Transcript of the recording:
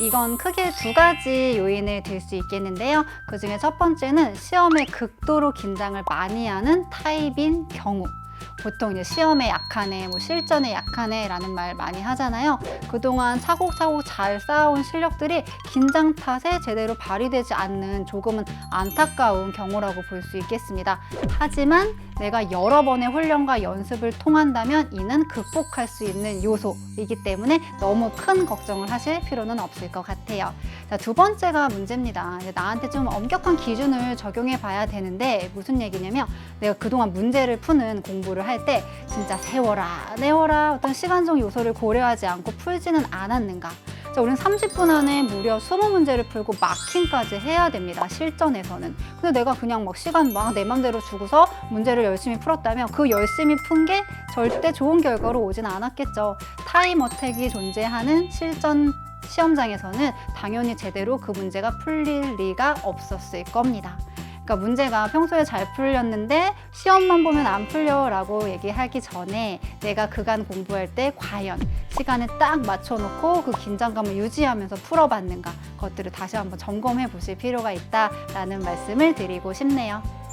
이건 크게 두 가지 요인을 들 수 있겠는데요. 그 중에 첫 번째는 시험에 극도로 긴장을 많이 하는 타입인 경우. 보통 이제 시험에 약하네, 뭐 실전에 약하네 라는 말 많이 하잖아요. 그동안 차곡차곡 잘 쌓아온 실력들이 긴장 탓에 제대로 발휘되지 않는 조금은 안타까운 경우라고 볼 수 있겠습니다. 하지만 내가 여러 번의 훈련과 연습을 통한다면 이는 극복할 수 있는 요소이기 때문에 너무 큰 걱정을 하실 필요는 없을 것 같아요. 자, 두 번째가 문제입니다. 나한테 좀 엄격한 기준을 적용해 봐야 되는데 무슨 얘기냐면 내가 그동안 문제를 푸는 공부를 할때 진짜 세워라, 내워라 어떤 시간적 요소를 고려하지 않고 풀지는 않았는가. 자, 우리는 30분 안에 무려 20문제를 풀고 마킹까지 해야 됩니다. 실전에서는. 근데 내가 그냥 막 시간 막 내 맘대로 주고서 문제를 열심히 풀었다면 그 열심히 푼 게 절대 좋은 결과로 오진 않았겠죠. 타임 어택이 존재하는 실전 시험장에서는 당연히 제대로 그 문제가 풀릴 리가 없었을 겁니다. 그러니까 문제가 평소에 잘 풀렸는데 시험만 보면 안 풀려라고 얘기하기 전에 내가 그간 공부할 때 과연 시간을 딱 맞춰놓고 그 긴장감을 유지하면서 풀어봤는가 그것들을 다시 한번 점검해 보실 필요가 있다라는 말씀을 드리고 싶네요.